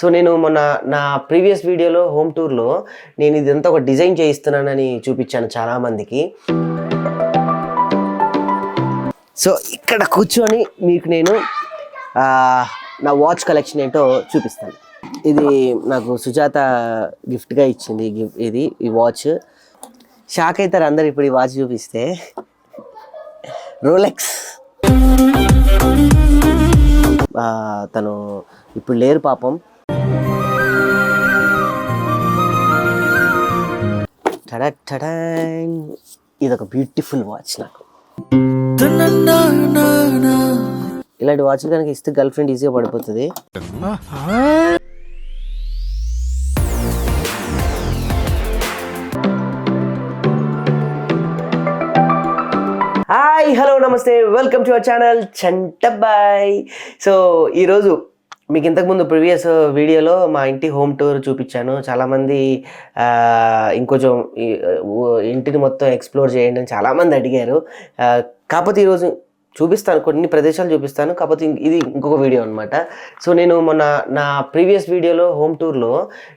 So నేను మొన్న నా ప్రీవియస్ వీడియోలో హోమ్ టూర్లో నేను ఇదంతా ఒక డిజైన్ చేయిస్తున్నానని చూపించాను చాలామందికి. సో ఇక్కడ కూర్చొని మీకు నేను నా వాచ్ కలెక్షన్ ఏంటో చూపిస్తాను. ఇది నాకు సుజాత గిఫ్ట్గా ఇచ్చింది గిఫ్ట్ ఇది ఈ వాచ్. షాక్ అవుతారు అందరు ఇప్పుడు ఈ వాచ్ చూపిస్తే. రోలెక్స్. తను ఇప్పుడు లేరు పాపం. ఇది ఒక బ్యూటిఫుల్ వాచ్ నాకు. ఇలాంటి వాచ్లు కనుక ఇస్తే గర్ల్ ఫ్రెండ్ ఈజీగా పడిపోతుంది. హాయ్ హలో నమస్తే. Welcome to our channel Chantabai so ఈరోజు మీకు ఇంతకుముందు ప్రీవియస్ వీడియోలో మా ఇంటి హోమ్ టూర్ చూపించాను. చాలామంది ఇంకొంచెం ఇంటిని మొత్తం ఎక్స్ప్లోర్ చేయండి అని చాలామంది అడిగారు. కాకపోతే ఈరోజు చూపిస్తాను కొన్ని ప్రదేశాలు చూపిస్తాను కాకపోతే ఇది ఇంకొక వీడియో అనమాట సో నేను మొన్న నా ప్రీవియస్ వీడియోలో హోమ్ టూర్లో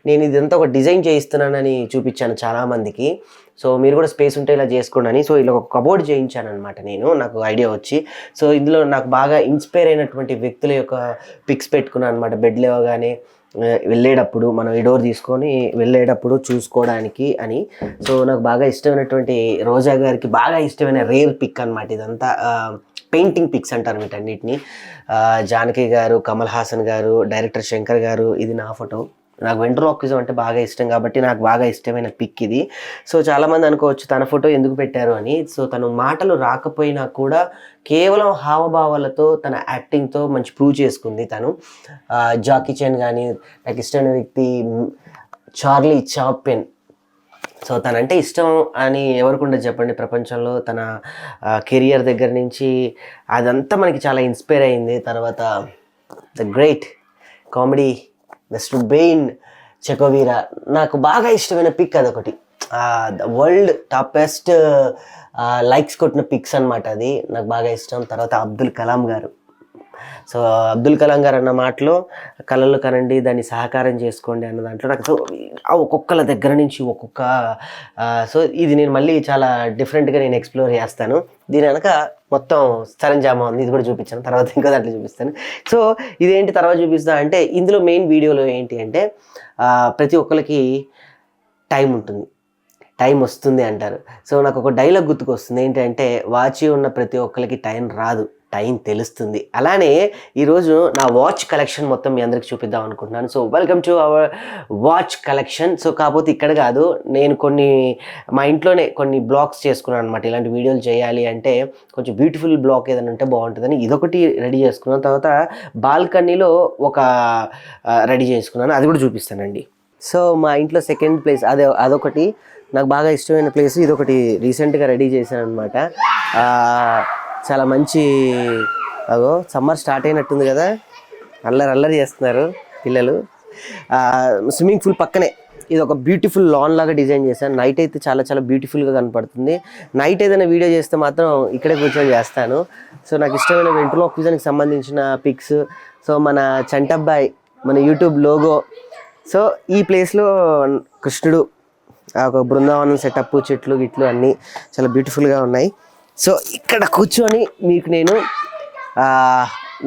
నేను ఇదంతా ఒక డిజైన్ చేయిస్తున్నానని చూపించాను చాలామందికి. సో మీరు కూడా స్పేస్ ఉంటే ఇలా చేసుకోండి అని. సో ఇలా ఒక కబోర్డ్ చేయించాను అనమాట నేను నాకు ఐడియా వచ్చి. సో ఇందులో నాకు బాగా ఇన్స్పైర్ అయినటువంటి వ్యక్తుల యొక్క పిక్స్ పెట్టుకున్నాను అనమాట బెడ్ లేవగానే. వెళ్ళేటప్పుడు మనం ఈ డోర్ తీసుకొని వెళ్ళేటప్పుడు చూసుకోవడానికి అని. సో నాకు బాగా ఇష్టమైనటువంటి రోజా గారికి బాగా ఇష్టమైన రేర్ పిక్ అనమాట ఇదంతా. పెయింటింగ్ పిక్స్ అంటారు వీటన్నిటిని. జానకి గారు కమల్ హాసన్ గారు డైరెక్టర్ శంకర్ గారు ఇది నా ఫోటో. నాకు వెంట్రోక్విజం అంటే బాగా ఇష్టం కాబట్టి నాకు బాగా ఇష్టమైన పిక్ ఇది. సో చాలామంది అనుకోవచ్చు తన ఫోటో ఎందుకు పెట్టారు అని. సో తను మాటలు రాకపోయినా కూడా కేవలం హావభావాలతో తన యాక్టింగ్తో మంచి ప్రూవ్ చేసుకుంది తను. జాకీ చెన్ కానీ నాకు ఇష్టమైన వ్యక్తి చార్లీ చాప్పెన్ సో తనంటే ఇష్టం అని ఎవరికుండా చెప్పండి. ప్రపంచంలో తన కెరియర్ దగ్గర నుంచి అదంతా మనకి చాలా ఇన్స్పైర్ అయింది. తర్వాత the great comedy mister Bean చెకోవీరా. నాకు బాగా ఇష్టమైన పిక్ అదొకటి. ద వరల్డ్ టాపెస్ట్ లైక్స్ కొట్టిన పిక్స్ అన్నమాట అది. నాకు బాగా ఇష్టం. తర్వాత అబ్దుల్ కలాం గారు. సో అబ్దుల్ కలాం గారు అన్న మాటలో కళలు కనండి దాన్ని సహకారం చేసుకోండి అన్న దాంట్లో నాకు సో ఒక్కొక్కల దగ్గర నుంచి ఒక్కొక్క సో ఇది నేను మళ్ళీ చాలా డిఫరెంట్గా నేను ఎక్స్ప్లోర్ చేస్తాను. దీని వెనక మొత్తం సరంజామా ఉంది ఇది కూడా చూపించాను తర్వాత ఇంకో దాంట్లో చూపిస్తాను. సో ఇదేంటి తర్వాత చూపిస్తా అంటే ఇందులో మెయిన్ వీడియోలో ఏంటి అంటే ప్రతి ఒక్కరికి టైం ఉంటుంది. టైం వస్తుంది అంటారు. సో నాకు ఒక డైలాగ్ గుర్తుకొస్తుంది ఏంటంటే వాచి ఉన్న ప్రతి ఒక్కరికి టైం రాదు. టైం తెలుస్తుంది. అలానే ఈరోజు నా వాచ్ కలెక్షన్ మొత్తం మీ అందరికి చూపిద్దాం అనుకుంటున్నాను. So welcome to our watch collection. So కాకపోతే ఇక్కడ కాదు నేను కొన్ని మా ఇంట్లోనే కొన్ని బ్లాగ్స్ చేసుకున్నాను అనమాట ఇలాంటి వీడియోలు చేయాలి అంటే కొంచెం బ్యూటిఫుల్ బ్లాగ్ ఏదైనా ఉంటే బాగుంటుందని ఇదొకటి రెడీ చేసుకున్నాను. తర్వాత బాల్కనీలో ఒక రెడీ చేసుకున్నాను. అది కూడా చూపిస్తానండి. సో మా ఇంట్లో సెకండ్ ప్లేస్ అదే అదొకటి. నాకు బాగా ఇష్టమైన ప్లేస్ ఇదొకటి రీసెంట్గా రెడీ చేశాను అనమాట చాలా మంచి అగో సమ్మర్ స్టార్ట్ అయినట్టుంది కదా. అల్లరి అల్లరి చేస్తున్నారు పిల్లలు. స్విమ్మింగ్ పూల్ పక్కనే ఇది ఒక బ్యూటిఫుల్ లాన్ లాగా డిజైన్ చేశాను. నైట్ అయితే చాలా చాలా బ్యూటిఫుల్గా కనపడుతుంది. నైట్ ఏదైనా వీడియో చేస్తే మాత్రం ఇక్కడే కూర్చొని చేస్తాను. సో నాకు ఇష్టమైన వెంట్రోక్విజన్కి సంబంధించిన పిక్స్ సో మన చంటబ్బాయ్ మన యూట్యూబ్ లోగో సో ఈ ప్లేస్లో కృష్ణుడు ఆ ఒక బృందావనం సెటప్ చెట్లు గిట్లు అన్నీ చాలా బ్యూటిఫుల్గా ఉన్నాయి. సో ఇక్కడ కూర్చొని మీకు నేను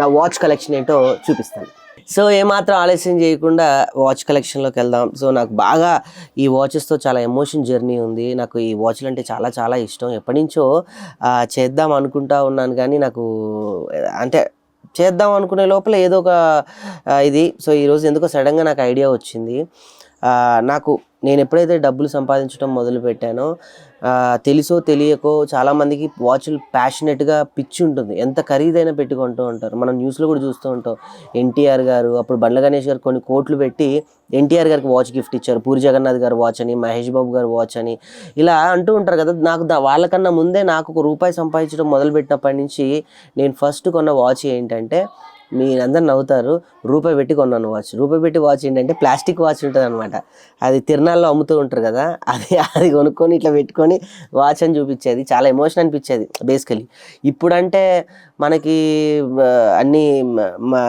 నా వాచ్ కలెక్షన్ ఏంటో చూపిస్తాను. సో ఏమాత్రం ఆలస్యం చేయకుండా వాచ్ కలెక్షన్లోకి వెళ్దాం. సో నాకు బాగా ఈ వాచెస్తో చాలా ఎమోషన్ జర్నీ ఉంది. నాకు ఈ వాచ్లు అంటే చాలా చాలా ఇష్టం. ఎప్పటి నుంచో చేద్దాం అనుకుంటా ఉన్నాను కానీ నాకు అంటే చేద్దాం అనుకునే లోపల ఏదో ఒక ఇది. సో ఈరోజు ఎందుకో సడన్గా నాకు ఐడియా వచ్చింది. నాకు నేను ఎప్పుడైతే డబ్బులు సంపాదించడం మొదలు పెట్టానో తెలుసో తెలియకో చాలామందికి వాచ్లు ప్యాషనెట్గా పిచ్చి ఉంటుంది. ఎంత ఖరీదైనా పెట్టుకుంటూ ఉంటారు. మనం న్యూస్లో కూడా చూస్తూ ఉంటాం. ఎన్టీఆర్ గారు అప్పుడు బండ్ల గణేష్ గారు కొన్ని కోట్లు పెట్టి ఎన్టీఆర్ గారికి వాచ్ గిఫ్ట్ ఇచ్చారు. పూరి జగన్నాథ్ గారు వాచ్ అని మహేష్ బాబు గారు వాచ్ అని. ఇలా అంటూ ఉంటారు కదా నాకు దా- వాళ్ళకన్నా ముందే నాకు ఒక రూపాయి సంపాదించడం మొదలుపెట్టినప్పటి నుంచి నేను ఫస్ట్ కొన్న వాచ్ ఏంటంటే మీరందరు నవ్వుతారు. రూపాయి పెట్టి కొన్నాను వాచ్. రూపాయి పెట్టి వాచ్ ఏంటంటే ప్లాస్టిక్ వాచ్ ఉంటుంది అనమాట అది తిరణాల్లో అమ్ముతూ ఉంటారు కదా అది అది కొనుక్కొని ఇట్లా పెట్టుకొని వాచ్ అని చూపించేది. చాలా ఎమోషన్ అనిపించేది బేసికలీ. ఇప్పుడంటే మనకి అన్నీ మా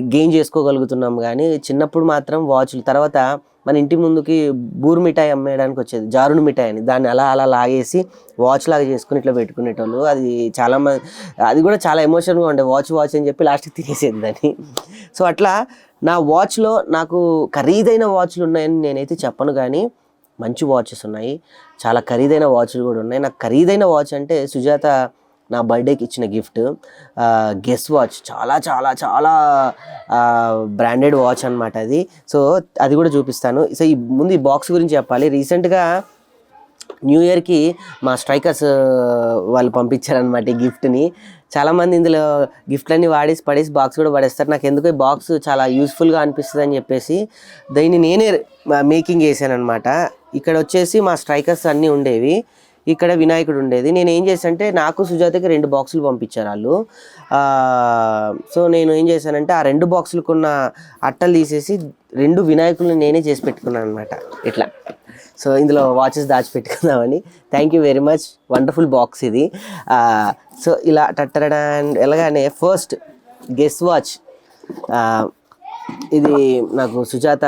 గెయిన్ చేసుకోగలుగుతున్నాం కానీ చిన్నప్పుడు మాత్రం వాచ్లు తర్వాత మన ఇంటి ముందుకి బూరు మిఠాయి అమ్మేయడానికి వచ్చేది జారుడు మిఠాయి అని దాన్ని అలా అలా లాగేసి వాచ్ లాగా చేసుకుని ఇట్లా పెట్టుకునేటోళ్ళు. అది చాలా మంది అది కూడా చాలా ఎమోషన్గా ఉండే. వాచ్ వాచ్ అని చెప్పి లాస్ట్కి తినేసేది దాన్ని. సో అట్లా నా వాచ్లో నాకు ఖరీదైన వాచ్లు ఉన్నాయని నేనైతే చెప్పను కానీ మంచి వాచెస్ ఉన్నాయి. చాలా ఖరీదైన వాచ్లు కూడా ఉన్నాయి. నాకు ఖరీదైన వాచ్ అంటే సుజాత నా బర్త్డేకి ఇచ్చిన గిఫ్ట్ గెస్ వాచ్ చాలా చాలా చాలా బ్రాండెడ్ వాచ్ అనమాట అది. సో అది కూడా చూపిస్తాను. సో ఈ ముందు ఈ బాక్స్ గురించి చెప్పాలి. రీసెంట్గా న్యూ ఇయర్కి మా స్ట్రైకర్స్ వాళ్ళు పంపించారనమాట ఈ గిఫ్ట్ని చాలామంది ఇందులో గిఫ్ట్లన్నీ వాడేసి పడేసి బాక్స్ కూడా పడేస్తారు. నాకు ఎందుకు ఈ బాక్స్ చాలా యూస్ఫుల్గా అనిపిస్తుంది అని చెప్పేసి దీన్ని నేనే మేకింగ్ చేశాను అనమాట ఇక్కడ వచ్చేసి మా స్ట్రైకర్స్ అన్నీ ఉండేవి. ఇక్కడ వినాయకుడు ఉండేది. నేను ఏం చేశానంటే నాకు సుజాతకి రెండు బాక్సులు పంపించారు వాళ్ళు. సో నేను ఏం చేశానంటే ఆ రెండు బాక్సులకున్న అట్టలు తీసేసి రెండు వినాయకులను నేనే చేసి పెట్టుకున్నాను అనమాట ఇట్లా. సో ఇందులో watches దాచిపెట్టుకుందామని. Thank you very much wonderful box ఇది. సో ఇలా టట్టరడా ఎలాగానే ఫస్ట్ గెస్ వాచ్ ఇది నాకు సుజాత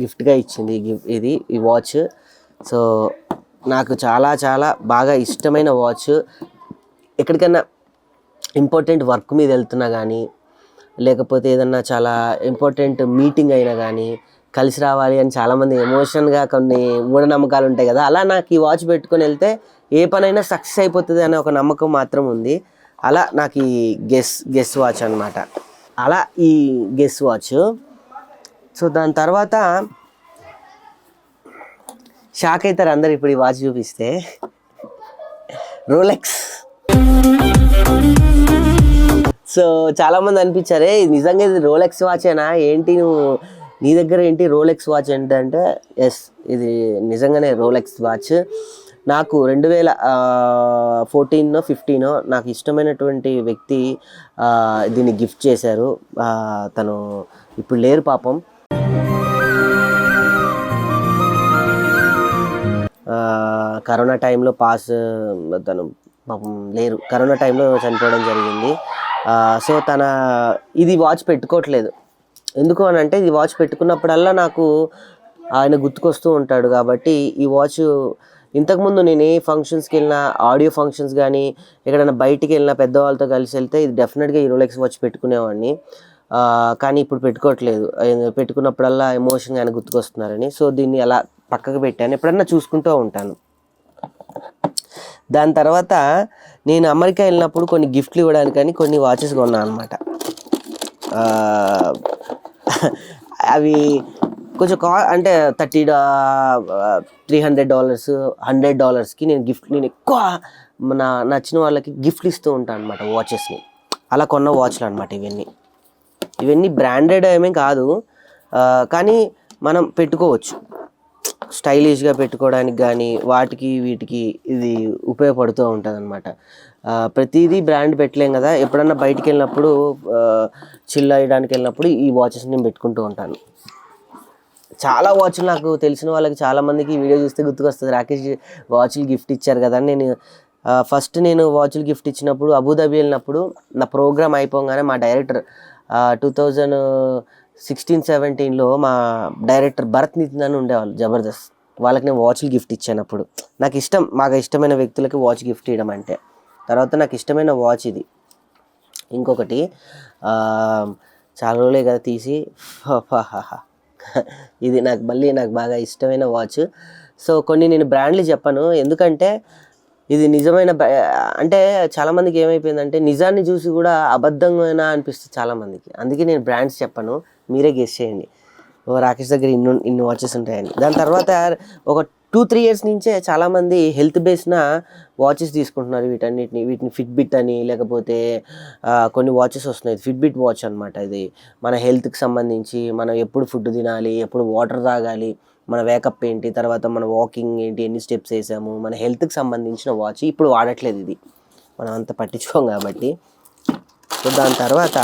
గిఫ్ట్గా ఇచ్చింది గిఫ్ట్ ఇది ఈ వాచ్ సో నాకు చాలా చాలా బాగా ఇష్టమైన వాచ్ ఎక్కడికైనా ఇంపార్టెంట్ వర్క్ మీద వెళ్తున్నా కానీ లేకపోతే ఏదన్నా చాలా ఇంపార్టెంట్ మీటింగ్ అయినా కానీ కలిసి రావాలి అని చాలామంది ఎమోషన్గా కొన్ని మూఢనమ్మకాలు ఉంటాయి కదా అలా నాకు ఈ వాచ్ పెట్టుకొని వెళ్తే ఏ పనైనా సక్సెస్ అయిపోతుంది అనే ఒక నమ్మకం మాత్రం ఉంది. అలా నాకు ఈ గెస్ గెస్ వాచ్ అనమాట అలా ఈ గెస్ వాచ్. సో దాని తర్వాత షాక్ అవుతారు అందరు ఇప్పుడు ఈ వాచ్ చూపిస్తే. రోలెక్స్. సో చాలా మంది అనిపించారే నిజంగా ఇది రోలెక్స్ వాచేనా? ఏంటి నువ్వు నీ దగ్గర ఏంటి రోలెక్స్ వాచ్ ఏంటంటే ఎస్ ఇది నిజంగానే రోలెక్స్ వాచ్. నాకు రెండు వేల ఫోర్టీన్ ఫిఫ్టీన్ నాకు ఇష్టమైనటువంటి వ్యక్తి దీన్ని గిఫ్ట్ చేశారు. తను ఇప్పుడు లేరు పాపం. కరోనా టైంలో పాస్ తను పాపం లేరు. కరోనా టైంలో చనిపోవడం జరిగింది. సో తన ఇది వాచ్ పెట్టుకోవట్లేదు. ఎందుకు అని అంటే ఇది వాచ్ పెట్టుకున్నప్పుడల్లా నాకు ఆయన గుర్తుకొస్తూ ఉంటాడు కాబట్టి ఈ వాచ్ ఇంతకుముందు నేను ఏ ఫంక్షన్స్కి వెళ్ళినా ఆడియో ఫంక్షన్స్ కానీ ఎక్కడైనా బయటికి వెళ్ళినా పెద్దవాళ్ళతో కలిసి వెళ్తే ఇది డెఫినెట్గా ఇరోలెక్స్ వాచ్ పెట్టుకునేవాడిని. కానీ ఇప్పుడు పెట్టుకోవట్లేదు. ఆయన పెట్టుకున్నప్పుడల్లా ఎమోషన్గా ఆయన గుర్తుకొస్తున్నారని. సో దీన్ని ఎలా పక్కకు పెట్టాను. ఎప్పుడన్నా చూసుకుంటూ ఉంటాను. దాని తర్వాత నేను అమెరికా వెళ్ళినప్పుడు కొన్ని గిఫ్ట్లు ఇవ్వడానికని కొన్ని వాచెస్ కొన్నాను అనమాట అవి కొంచెం కా అంటే thirty three hundred dollars hundred డాలర్స్కి నేను గిఫ్ట్ నేను ఎక్కువ నా నచ్చిన వాళ్ళకి గిఫ్ట్లు ఇస్తూ ఉంటాను అనమాట వాచెస్ని. అలా కొన్న వాచ్లు అనమాట ఇవన్నీ. ఇవన్నీ బ్రాండెడ్ ఏమీ కాదు. కానీ మనం పెట్టుకోవచ్చు. స్టైలిష్గా పెట్టుకోవడానికి కానీ వాటికి వీటికి ఇది ఉపయోగపడుతూ ఉంటుంది అనమాట ప్రతిదీ బ్రాండ్ పెట్టలేం కదా. ఎప్పుడన్నా బయటికి వెళ్ళినప్పుడు చిల్ అయ్యడానికి వెళ్ళినప్పుడు ఈ వాచెస్ నేను పెట్టుకుంటూ ఉంటాను. చాలా వాచ్లు నాకు తెలిసిన వాళ్ళకి చాలామందికి వీడియో చూస్తే గుర్తుకొస్తుంది. రాకేష్ వాచ్లు గిఫ్ట్ ఇచ్చారు కదా అని నేను ఫస్ట్ నేను వాచ్లు గిఫ్ట్ ఇచ్చినప్పుడు అబుదాబి వెళ్ళినప్పుడు నా ప్రోగ్రామ్ అయిపోగానే మా డైరెక్టర్ టూ థౌజండ్ సిక్స్టీన్ సెవెంటీన్లో మా డైరెక్టర్ భరత్ నితిన్ అని ఉండేవాళ్ళు జబర్దస్త్. వాళ్ళకి నేను వాచ్లు గిఫ్ట్ ఇచ్చాను అప్పుడు నాకు ఇష్టం మాకు ఇష్టమైన వ్యక్తులకి వాచ్ గిఫ్ట్ ఇవ్వడం అంటే. తర్వాత నాకు ఇష్టమైన వాచ్ ఇది. ఇంకొకటి చాలా రోజులే కదా తీసి. ఇది నాకు మళ్ళీ నాకు బాగా ఇష్టమైన వాచ్. సో కొన్ని నేను బ్రాండ్లు చెప్పాను. ఎందుకంటే ఇది నిజమైన బ్రా- అంటే చాలామందికి ఏమైపోయిందంటే నిజాన్ని చూసి కూడా అబద్ధంగా అనిపిస్తుంది చాలామందికి అందుకే నేను బ్రాండ్స్ చెప్పను. మీరే గెస్ చేయండి. ఓ రాకేష్ దగ్గర ఇన్ని ఇన్ని వాచెస్ ఉంటాయని. దాని తర్వాత ఒక టూ త్రీ ఇయర్స్ నుంచే చాలామంది హెల్త్ బేస్న వాచెస్ తీసుకుంటున్నారు వీటన్నిటిని. వీటిని ఫిట్బిట్ అని లేకపోతే కొన్ని వాచెస్ వస్తున్నాయి. ఫిట్బిట్ వాచ్ అనమాట ఇది. మన హెల్త్కి సంబంధించి మనం ఎప్పుడు ఫుడ్ తినాలి ఎప్పుడు వాటర్ తాగాలి మన వేకప్ ఏంటి తర్వాత మన వాకింగ్ ఏంటి ఎన్ని స్టెప్స్ వేసాము మన హెల్త్కి సంబంధించిన వాచ్ ఇప్పుడు వాడట్లేదు ఇది. మనం అంత పట్టించుకోం కాబట్టి. సో దాని తర్వాత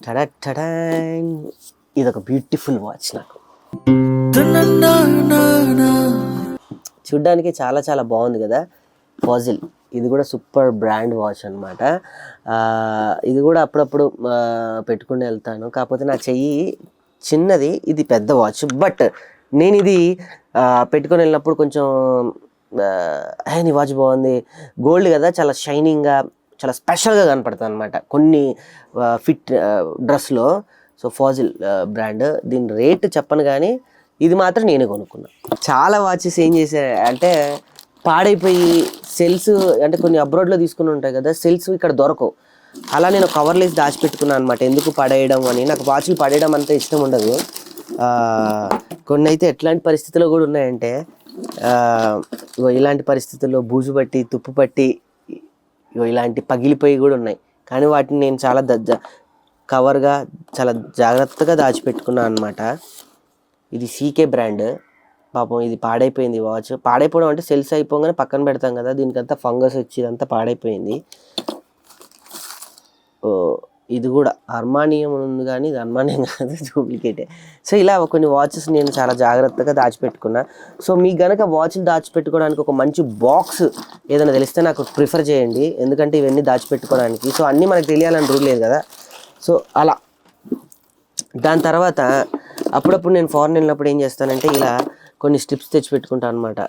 టడా టడాన్. ఇది ఒక బ్యూటిఫుల్ వాచ్ నాకు. చూడ్డానికి చాలా చాలా బాగుంది కదా? ఫాజిల్ ఇది కూడా సూపర్ బ్రాండ్ వాచ్ అనమాట ఇది కూడా అప్పుడప్పుడు పెట్టుకుని వెళ్తాను. కాకపోతే నా చెయ్యి చిన్నది ఇది పెద్ద వాచ్ బట్ నేను ఇది పెట్టుకొని వెళ్ళినప్పుడు కొంచెం ఆ, నీ వాచ్ బాగుంది. గోల్డ్ కదా చాలా షైనింగ్గా చాలా స్పెషల్గా కనపడుతుంది అనమాట కొన్ని ఫిట్ డ్రెస్లో సో ఫాజిల్ బ్రాండ్ దీని రేట్ చెప్పను కానీ ఇది మాత్రం నేనే కొనుక్కున్నా. చాలా వాచెస్ ఏం చేశారు అంటే పాడైపోయి సెల్స్ అంటే కొన్ని అబ్రాడ్లో తీసుకుని ఉంటాయి కదా సెల్స్ ఇక్కడ దొరకవు. అలా నేను కవర్లు దాచిపెట్టుకున్నాను అనమాట ఎందుకు పడేయడం అని? నాకు వాచ్లు పడేయడం అంత ఇష్టం ఉండదు. కొన్ని అయితే ఎట్లాంటి పరిస్థితుల్లో కూడా ఉన్నాయంటే ఇలాంటి పరిస్థితుల్లో బూజు పట్టి తుప్పు పట్టి ఇలాంటి పగిలిపోయి కూడా ఉన్నాయి. కానీ వాటిని నేను చాలా ద కవర్గా చాలా జాగ్రత్తగా దాచిపెట్టుకున్నాను అనమాట ఇది సీకే బ్రాండ్ పాపం ఇది పాడైపోయింది వాచ్ పాడైపోవడం అంటే సెల్స్ అయిపోగానే పక్కన పెడతాం కదా దీనికంతా ఫంగస్ వచ్చి ఇదంతా పాడైపోయింది. ఓ, ఇది కూడా అర్మానియం ఉంది కానీ ఇది అర్మానియం కాదు డూప్లికేటే. సో ఇలా కొన్ని వాచెస్ నేను చాలా జాగ్రత్తగా దాచిపెట్టుకున్నా. సో మీకు గనక వాచ్లు దాచిపెట్టుకోవడానికి ఒక మంచి బాక్స్ ఏదైనా తెలిస్తే నాకు ప్రిఫర్ చేయండి. ఎందుకంటే ఇవన్నీ దాచిపెట్టుకోవడానికి. సో అన్నీ మనకు తెలియాలని రూల్ లేదు కదా. సో అలా. దాని తర్వాత అప్పుడప్పుడు నేను ఫారెన్ వెళ్ళినప్పుడు ఏం చేస్తానంటే ఇలా కొన్ని స్ట్రిప్స్ తెచ్చి పెట్టుకుంటాను అనమాట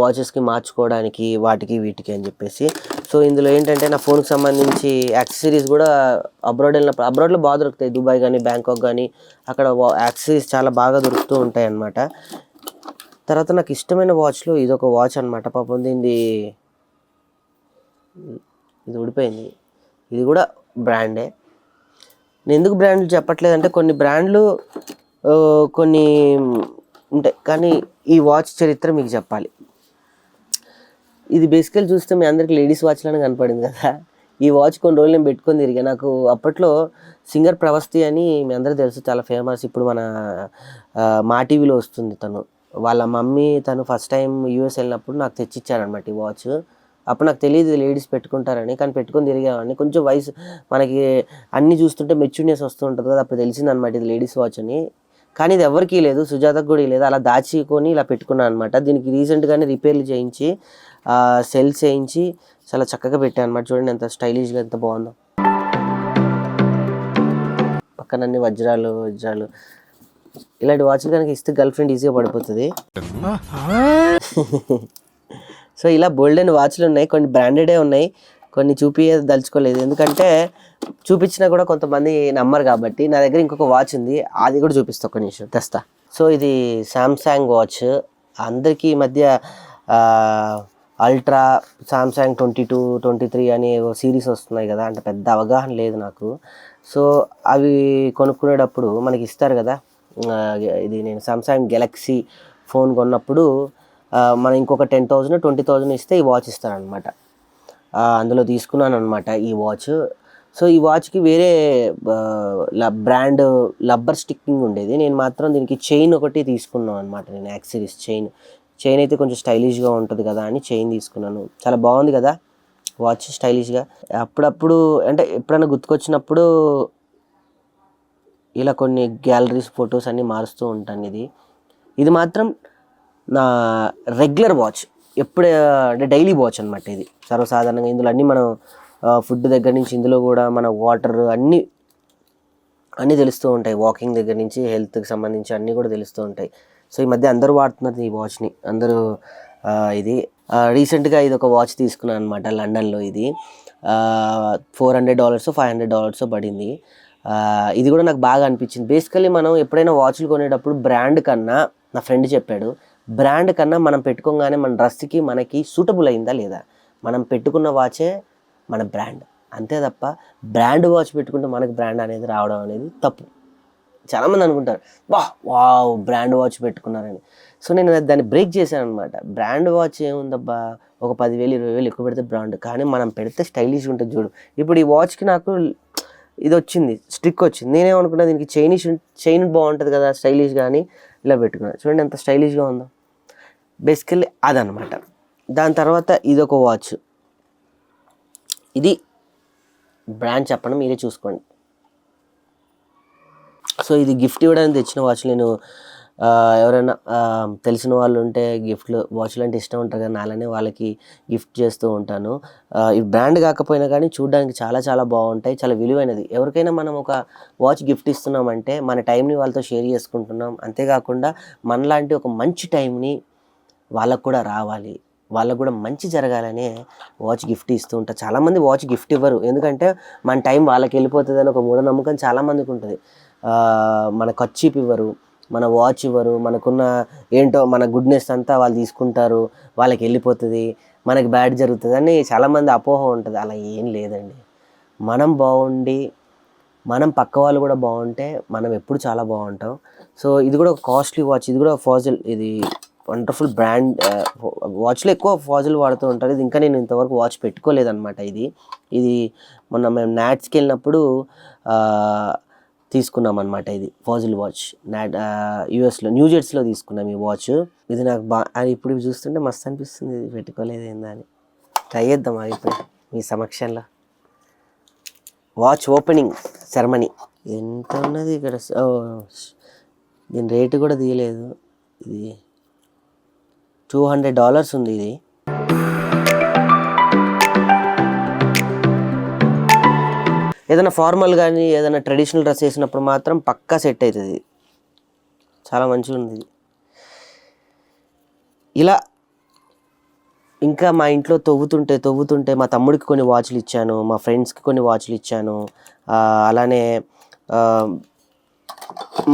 వాచెస్కి మార్చుకోవడానికి వాటికి వీటికి అని చెప్పేసి. సో ఇందులో ఏంటంటే నా ఫోన్కి సంబంధించి యాక్సెసరీస్ కూడా అబ్రాడ్ వెళ్ళినప్పుడు అబ్రాడ్లో బాగా దొరుకుతాయి. దుబాయ్ కానీ బ్యాంకాక్ కానీ అక్కడ యాక్సెసరీస్ చాలా బాగా దొరుకుతూ ఉంటాయి అన్నమాట తర్వాత నాకు ఇష్టమైన వాచ్లో ఇదొక వాచ్ అనమాట పాపం దీనిది ఇది ఊడిపోయింది. ఇది కూడా బ్రాండే నేను ఎందుకు బ్రాండ్లు చెప్పట్లేదు అంటే కొన్ని బ్రాండ్లు కొన్ని ఉంటాయి. కానీ ఈ వాచ్ చరిత్ర మీకు చెప్పాలి. ఇది బేసికల్ చూస్తే మీ అందరికి లేడీస్ వాచ్ లానే కనపడింది కదా. ఈ వాచ్ కొన్ని రోజులు నేను పెట్టుకొని తిరిగా. నాకు అప్పట్లో సింగర్ ప్రవస్తి అని మీ అందరూ తెలుసు చాలా ఫేమస్ ఇప్పుడు మన మా టీవీలో వస్తుంది తను. వాళ్ళ మమ్మీ తను ఫస్ట్ టైం యూఎస్ వెళ్ళినప్పుడు నాకు తెచ్చిచ్చారనమాట ఈ వాచ్ అప్పుడు నాకు తెలియదు లేడీస్ పెట్టుకుంటారని కానీ పెట్టుకొని తిరిగేవాడిని. కొంచెం వయసు మనకి అన్ని చూస్తుంటే మెచ్యూర్నెస్ వస్తూ ఉంటుంది కదా అప్పుడు తెలిసిందనమాట ఇది లేడీస్ వాచ్ అని. కానీ ఇది ఎవరికీ లేదు సుజాతకు కూడా లేదు. అలా దాచుకొని ఇలా పెట్టుకున్నాను అనమాట దీనికి రీసెంట్గానే రిపేర్లు చేయించి సెల్స్ చేయించి చాలా చక్కగా పెట్టాను అనమాట చూడండి ఎంత స్టైలిష్గా ఎంత బాగుందో. పక్కన అన్ని వజ్రాలు వజ్రాలు. ఇలాంటి వాచ్లు కనుక ఇస్తే గర్ల్ ఫ్రెండ్ ఈజీగా పడిపోతుంది. సో ఇలా బోల్డెన్ వాచ్లు ఉన్నాయి. కొన్ని బ్రాండెడే ఉన్నాయి. కొన్ని చూపి దలుచుకోలేదు. ఎందుకంటే చూపించినా కూడా కొంతమంది నమ్మరు కాబట్టి. నా దగ్గర ఇంకొక వాచ్ ఉంది. అది కూడా చూపిస్తా ఒక నిమిషం. తెస్తా. సో ఇది సామ్సంగ్ వాచ్ అందరికీ ఈ మధ్య ultra Samsung twenty two twenty three అని సిరీస్ వస్తున్నాయి కదా. అంటే పెద్ద అవగాహన లేదు నాకు. సో అవి కొనుక్కునేటప్పుడు మనకి ఇస్తారు కదా. ఇది నేను సామ్సంగ్ గెలాక్సీ ఫోన్ కొన్నప్పుడు మనం ఇంకొక టెన్ థౌజండ్ ట్వంటీ థౌజండ్ ఇస్తే ఈ వాచ్ ఇస్తారనమాట అందులో తీసుకున్నాను అనమాట ఈ వాచ్. సో ఈ వాచ్కి వేరే బ్రాండ్ లబ్బర్ స్టిక్కింగ్ ఉండేది. నేను మాత్రం దీనికి చైన్ ఒకటి తీసుకున్నాను అనమాట నేను యాక్సరీస్ చైన్. చైన్ అయితే కొంచెం స్టైలిష్గా ఉంటుంది కదా అని చైన్ తీసుకున్నాను. చాలా బాగుంది కదా వాచ్ స్టైలిష్గా. అప్పుడప్పుడు అంటే ఎప్పుడైనా గుర్తుకొచ్చినప్పుడు ఇలా కొన్ని గ్యాలరీస్ ఫొటోస్ అన్నీ మారుస్తూ ఉంటాను ఇది. ఇది మాత్రం నా రెగ్యులర్ వాచ్. ఎప్పుడు అంటే డైలీ వాచ్ అనమాట ఇది. సర్వసాధారణంగా ఇందులో అన్నీ మనం ఫుడ్ దగ్గర నుంచి ఇందులో కూడా మన వాటర్ అన్నీ అన్నీ తెలుస్తూ ఉంటాయి. వాకింగ్ దగ్గర నుంచి హెల్త్కి సంబంధించి అన్నీ కూడా తెలుస్తూ ఉంటాయి. సో ఈ మధ్య అందరూ వాడుతున్నారు ఈ వాచ్ని. అందరూ ఇది రీసెంట్గా ఇది ఒక వాచ్ తీసుకున్నాను అనమాట లండన్లో ఇది. Four hundred dollars five hundred dollars పడింది. ఇది కూడా నాకు బాగా అనిపించింది. బేసికలీ మనం ఎప్పుడైనా వాచ్లు కొనేటప్పుడు బ్రాండ్ కన్నా నా ఫ్రెండ్ చెప్పాడు బ్రాండ్ కన్నా మనం పెట్టుకోగానే మన డ్రెస్కి మనకి సూటబుల్ అయిందా లేదా? మనం పెట్టుకున్న వాచే మన బ్రాండ్. అంతే తప్ప బ్రాండ్ వాచ్ పెట్టుకుంటే మనకి బ్రాండ్ అనేది రావడం అనేది తప్పు. చాలామంది అనుకుంటారు వా వావ్ బ్రాండ్ వాచ్ పెట్టుకున్నారని. సో నేను దాన్ని బ్రేక్ చేశాను అనమాట బ్రాండ్ వాచ్ ఏముందబ్బా? ఒక పదివేలు ఇరవై వేలు ఎక్కువ పెడితే బ్రాండ్. కానీ మనం పెడితే స్టైలిష్ ఉంటుంది చూడు. ఇప్పుడు ఈ వాచ్కి నాకు ఇది వచ్చింది స్టిక్ వచ్చింది. నేనేమనుకున్నా దీనికి చైనీష్ చైన్ బాగుంటుంది కదా స్టైలిష్ కానీ ఇలా పెట్టుకున్నాను చూడండి ఎంత స్టైలిష్గా ఉందో. బేసికల్లీ అదనమాట. దాని తర్వాత ఇది ఒక వాచ్. ఇది బ్రాండ్ చెప్పండి మీరే చూసుకోండి. సో ఇది గిఫ్ట్ ఇవ్వడానికి తెచ్చిన వాచ్ నేను ఎవరైనా తెలిసిన వాళ్ళు ఉంటే గిఫ్ట్లు వాచ్లు అంటే ఇష్టం ఉంటారు కదా అలానే వాళ్ళకి గిఫ్ట్ చేస్తూ ఉంటాను. ఈ బ్రాండ్ కాకపోయినా కానీ చూడడానికి చాలా చాలా బాగుంటాయి చాలా విలువైనది. ఎవరికైనా మనం ఒక వాచ్ గిఫ్ట్ ఇస్తున్నామంటే మన టైంని వాళ్ళతో షేర్ చేసుకుంటున్నాం. అంతేకాకుండా మనలాంటి ఒక మంచి టైంని వాళ్ళకు కూడా రావాలి. వాళ్ళకు కూడా మంచి జరగాలనే వాచ్ గిఫ్ట్ ఇస్తూ ఉంటారు చాలామంది వాచ్ గిఫ్ట్ ఇవ్వరు. ఎందుకంటే మన టైం వాళ్ళకి వెళ్ళిపోతుంది అని ఒక మూఢనమ్మకం చాలామందికి ఉంటుంది. మన ఖర్చు ఇవ్వరు మన వాచ్ ఇవ్వరు మనకున్న ఏంటో మన గుడ్నెస్ అంతా వాళ్ళు తీసుకుంటారు వాళ్ళకి వెళ్ళిపోతుంది మనకి బ్యాడ్ జరుగుతుంది అని చాలామంది అపోహ ఉంటుంది. అలా ఏం లేదండి. మనం బాగుండి మనం పక్క వాళ్ళు కూడా బాగుంటే మనం ఎప్పుడు చాలా బాగుంటాం. సో ఇది కూడా ఒక కాస్ట్లీ వాచ్ ఇది కూడా ఫాజిల్ ఇది వండర్ఫుల్ బ్రాండ్ వాచ్లో ఎక్కువ ఫాజిల్ వాడుతూ ఉంటారు. ఇది ఇంకా నేను ఇంతవరకు వాచ్ పెట్టుకోలేదన్నమాట ఇది. ఇది మొన్న మేము నాట్స్కి వెళ్ళినప్పుడు తీసుకున్నాం అనమాట ఇది ఫాజిల్ వాచ్. నాట్ యూఎస్లో న్యూజెర్సీలో తీసుకున్నాం ఈ వాచ్. ఇది నాకు బా అది ఇప్పుడు చూస్తుంటే మస్తు అనిపిస్తుంది. ఇది పెట్టుకోలేదు ఏందని ట్రై చేద్దాం అది ఇప్పుడు మీ సమక్షంలో. Watch opening ceremony. ఎంత ఉన్నది ఇక్కడ? దీని రేటు కూడా తీయలేదు. ఇది టూ హండ్రెడ్ డాలర్స్ ఉంది ఇది. ఏదైనా ఫార్మల్ కానీ ఏదైనా ట్రెడిషనల్ డ్రెస్ వేసినప్పుడు మాత్రం పక్కా సెట్ అవుతుంది చాలా మంచిగా ఉంది ఇలా ఇంకా మా ఇంట్లో తవ్వుతుంటే తవ్వుతుంటే మా తమ్ముడికి కొన్ని వాచ్లు ఇచ్చాను మా ఫ్రెండ్స్కి కొన్ని వాచ్లు ఇచ్చాను. అలానే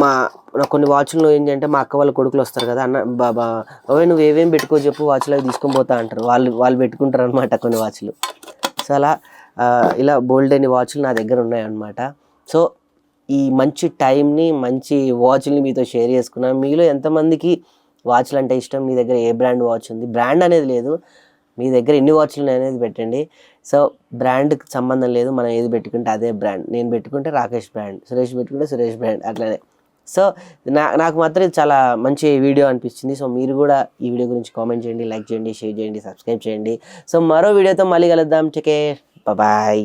మా నాకు కొన్ని వాచ్లు ఏంటంటే మా అక్క వాళ్ళ కొడుకులు వస్తారు కదా అన్న బాబా అవే నువ్వు ఏవేం పెట్టుకో చెప్పు వాచ్లు అవి తీసుకొని పోతా అంటారు. వాళ్ళు వాళ్ళు పెట్టుకుంటారు అనమాట కొన్ని వాచ్లు. సో అలా ఇలా బోల్డ్ అని వాచ్లు నా దగ్గర ఉన్నాయన్నమాట. సో ఈ మంచి టైంని మంచి వాచ్ని మీతో షేర్ చేసుకున్నాను మీలో ఎంతమందికి వాచ్లు అంటే ఇష్టం? మీ దగ్గర ఏ బ్రాండ్ వాచ్ ఉంది? బ్రాండ్ అనేది లేదు. మీ దగ్గర ఎన్ని వాచ్లు అనేది పెట్టండి. సో బ్రాండ్కి సంబంధం లేదు. మనం ఏది పెట్టుకుంటే అదే బ్రాండ్ నేను పెట్టుకుంటే రాకేష్ బ్రాండ్ సురేష్ పెట్టుకుంటే సురేష్ బ్రాండ్ అట్లనే. సో నా నాకు మాత్రం ఇది చాలా మంచి వీడియో అనిపించింది సో మీరు కూడా ఈ వీడియో గురించి కామెంట్ చేయండి లైక్ చేయండి షేర్ చేయండి సబ్స్క్రైబ్ చేయండి. సో మరో వీడియోతో మళ్ళీ కలుద్దాం. టేకే బాయ్